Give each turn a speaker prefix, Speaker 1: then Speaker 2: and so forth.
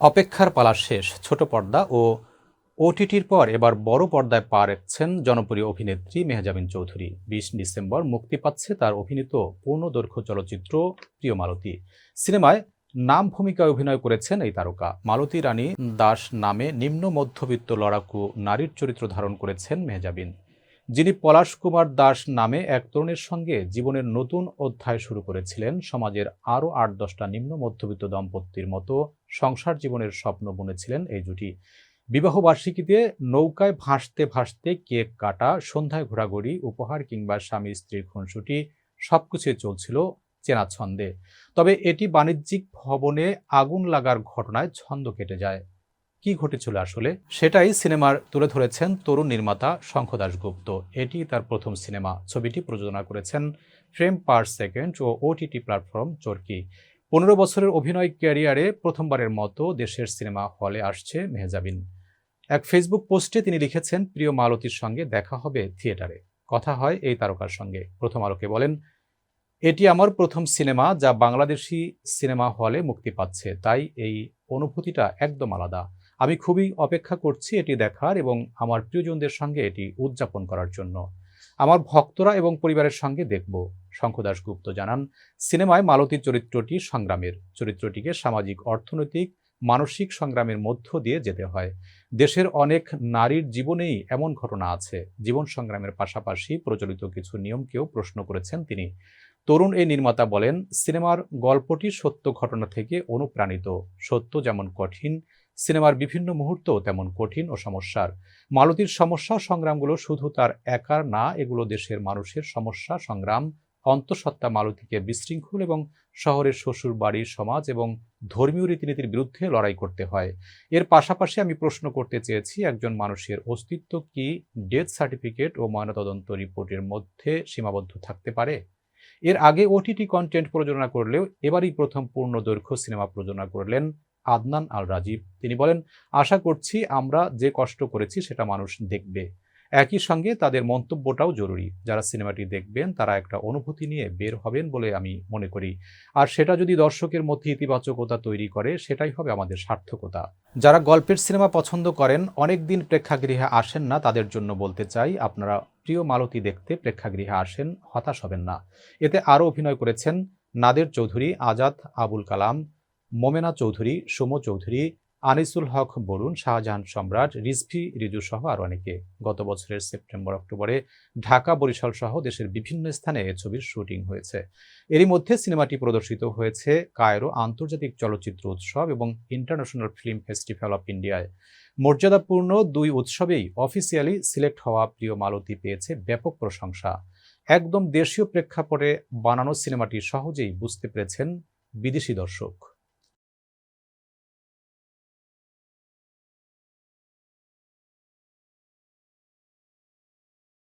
Speaker 1: অপেক্ষার পালা শেষ। ছোট পর্দা ও ওটিটির পর এবার বড় পর্দায় পা রাখছেন জনপ্রিয় অভিনেত্রী মেহজাবিন চৌধুরী। বিশ ডিসেম্বর মুক্তি পাচ্ছে তার অভিনীত পূর্ণদৈর্ঘ্য চলচ্চিত্র প্রিয় মালতী। সিনেমায় নাম ভূমিকায় অভিনয় করেছেন এই তারকা। মালতী রানী দাস নামে নিম্ন মধ্যবিত্ত লড়াকু নারীর চরিত্র ধারণ করেছেন মেহজাবিন। যিনি পলাশ কুমার দাস নামে এক তরুণের সঙ্গে জীবনের নতুন অধ্যায় শুরু করেছিলেন, সমাজের আরও আট দশটা নিম্ন মধ্যবিত্ত দম্পতির মতো সংসার জীবনের স্বপ্ন বুনেছিলেন এই জুটি। বিবাহবার্ষিকীতে নৌকায় ভাসতে ভাসতে কেক কাটা, সন্ধ্যায় ঘোরাঘুরি, উপহার কিংবা স্বামী স্ত্রীর খুনসুটি সবকিছুই চলছিল চেনা ছন্দে। তবে এটি বাণিজ্যিক ভবনে আগুন লাগার ঘটনায় ছন্দ কেটে যায়। কি ঘটেছিল আসলে? সেটাই সিনেমার তুলে ধরেছেন তরুণ নির্মাতা শঙ্খ দাশগুপ্ত। এটি তার প্রথম সিনেমা। ছবিটি প্রযোজনা করেছেন ফ্রেম পার সেকেন্ড ও ওটিটি প্ল্যাটফর্ম চরকি। পনেরো বছরের অভিনয় ক্যারিয়ারে প্রথমবারের মতো দেশের সিনেমা হলে আসছে মেহজাবিন। এক ফেসবুক পোস্টে তিনি লিখেছেন, প্রিয় মালতীর সঙ্গে দেখা হবে থিয়েটারে। কথা হয় এই তারকার সঙ্গে। প্রথম আলোকে বলেন, এটি আমার প্রথম সিনেমা যা বাংলাদেশি সিনেমা হলে মুক্তি পাচ্ছে। তাই এই অনুভূতিটা একদম আলাদা। আমি খুবই অপেক্ষা করছি এটি দেখার এবং আমার প্রিয়জনদের সঙ্গে এটি উদযাপন করার জন্য। আমার ভক্তরা এবং পরিবারের সঙ্গে দেখব শঙ্খদাস গুপ্ত জানান। সিনেমায় মালতীর চরিত্রটি সংগ্রামের। চরিত্রটিকে সামাজিক, অর্থনৈতিক, মানসিক সংগ্রামের মধ্য দিয়ে যেতে হয়। দেশের অনেক নারীর জীবনেই এমন ঘটনা আছে। জীবন সংগ্রামের পাশাপাশি প্রচলিত কিছু নিয়মকেও প্রশ্ন করেছেন তিনি। তরুণ এই নির্মাতা বলেন, সিনেমার গল্পটি সত্য ঘটনা থেকে অনুপ্রাণিত। সত্য যেমন কঠিন সিনেমার বিভিন্ন মুহূর্ত তেমন কঠিন ও সমস্যার। মালতীর সমস্যা সংগ্রামগুলো শুধু তার একার না, এগুলো দেশের মানুষের সমস্যা, সংগ্রাম, অন্তঃসত্ত্বা মালতীকে বিশৃঙ্খল এবং শহরের শ্বশুর বাড়ির সমাজ এবং ধর্মীয় রীতিনীতির বিরুদ্ধে লড়াই করতে হয়। এর পাশাপাশি আমি প্রশ্ন করতে চেয়েছি, একজন মানুষের অস্তিত্ব কি ডেথ সার্টিফিকেট ও ময়নাতদন্ত রিপোর্টের মধ্যে সীমাবদ্ধ থাকতে পারে? এর আগে ওটিটি কন্টেন্ট প্রযোজনা করলেও এবারই প্রথম পূর্ণ দৈর্ঘ্য সিনেমা প্রযোজনা করলেন আদনান আল রাজীব তিনি বলেন, আশা করছি আমরা যে কষ্ট করেছি সেটা মানুষ দেখবে। একই সঙ্গে তাদের মন্তব্যটাও জরুরি। যারা সিনেমাটি দেখবেন, তারা একটা অনুভূতি নিয়ে বের হবেন বলে আমি মনে করি। আর সেটা যদি দর্শকের মধ্যে ইতিবাচকতা তৈরি করে, সেটাই হবে আমাদের সার্থকতা। যারা গল্পের সিনেমা পছন্দ করেন অনেক দিন প্রেক্ষাগৃহে আসেন না, তাদের জন্য বলতে চাই, আপনারা প্রিয় মালতী দেখতে প্রেক্ষাগৃহে আসেন, হতাশ হবেন না। এতে আরও অভিনয় করেছেন নাদের চৌধুরী, আজাদ আবুল কালাম মোমেনা চৌধুরী, সুমো চৌধুরী, আনিসুল হক বরুণ, শাহজাহান সম্রাট, রিজভি রিজু সহ অনেকে। গত বছরের সেপ্টেম্বর, অক্টোবরে ঢাকা বরিশাল সহ দেশের বিভিন্ন স্থানে এ ছবির শুটিং হয়েছে। এরই মধ্যে সিনেমাটি প্রদর্শিত হয়েছে কায়রো আন্তর্জাতিক চলচ্চিত্র উৎসব এবং ইন্টারন্যাশনাল ফিল্ম ফেস্টিভ্যাল অফ ইন্ডিয়ায়। মর্যাদাপূর্ণ দুই উৎসবেই অফিসিয়ালি সিলেক্ট হওয়া প্রিয় মালতী পেয়েছে ব্যাপক প্রশংসা। একদম দেশীয় প্রেক্ষাপটে বানানো সিনেমাটি সহজেই বুঝতে পেরেছেন বিদেশি দর্শক।